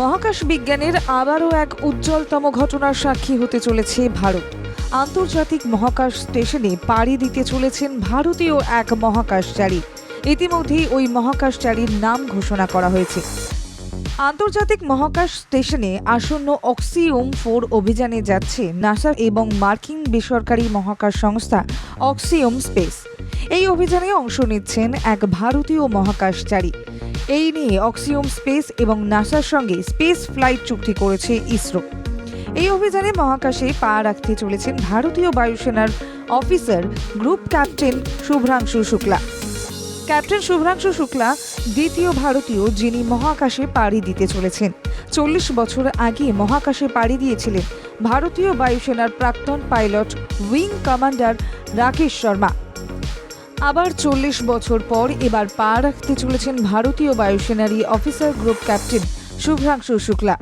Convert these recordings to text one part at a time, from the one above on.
মহাকাশ বিজ্ঞানের আবারও এক উজ্জ্বলতম ঘটনার সাক্ষী হতে চলেছে ভারত। আন্তর্জাতিক মহাকাশ স্টেশনে পাড়ি দিতে চলেছেন ভারতীয় এক মহাকাশচারী ইতিমধ্যেই ওই মহাকাশচারীর নাম ঘোষণা করা হয়েছে। আন্তর্জাতিক মহাকাশ স্টেশনে আসন্ন অক্সিওম ফোর অভিযানে যাচ্ছে নাসা এবং মার্কিন বেসরকারি মহাকাশ সংস্থা অক্সিওম স্পেস। এই অভিযানে অংশ নিচ্ছেন এক ভারতীয় মহাকাশচারী। এই নিয়ে অক্সিওম স্পেস এবং নাসার সঙ্গে স্পেস ফ্লাইট চুক্তি করেছে ইসরো এই অভিযানে মহাকাশে পা রাখতে চলেছেন ভারতীয় বায়ুসেনার officer, group captain Shubhanshu Shukla. Captain Shubhanshu Shukla, দ্বিতীয় ভারতীয় যিনি মহাকাশে পাড়ি দিতে চলেছেন। চল্লিশ বছর আগে মহাকাশে পাড়ি দিয়েছিলেন ভারতীয় বায়ুসেনার প্রাক্তন pilot, wing commander Rakesh Sharma. আবার চল্লিশ বছর পর এবার পা রাখতে চলেছেন ভারতীয় বায়ুসেনারই officer group captain Shubhanshu Shukla.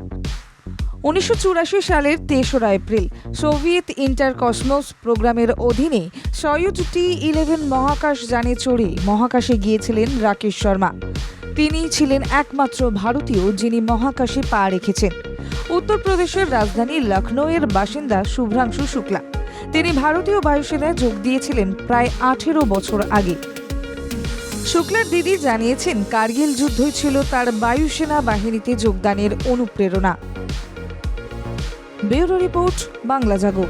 উনিশশো চুরাশি সালের তেসরা এপ্রিল সোভিয়েত ইন্টার কসমোস প্রোগ্রামের অধীনে সয়ুজ টি ইলেভেন মহাকাশ যানে চড়ে মহাকাশে গিয়েছিলেন রাকেশ শর্মা। তিনিই ছিলেন একমাত্র ভারতীয় যিনি মহাকাশে পা রেখেছেন। উত্তরপ্রদেশের রাজধানী লখনৌয়ের বাসিন্দা শুভ্রাংশু শুক্লা। তিনি ভারতীয় বায়ুসেনায় যোগ দিয়েছিলেন প্রায় আঠেরো বছর আগে। শুক্লার দিদি জানিয়েছেন, কার্গিল যুদ্ধই ছিল তার বায়ুসেনা বাহিনীতে যোগদানের অনুপ্রেরণা। Bureau report, Bangla Jago.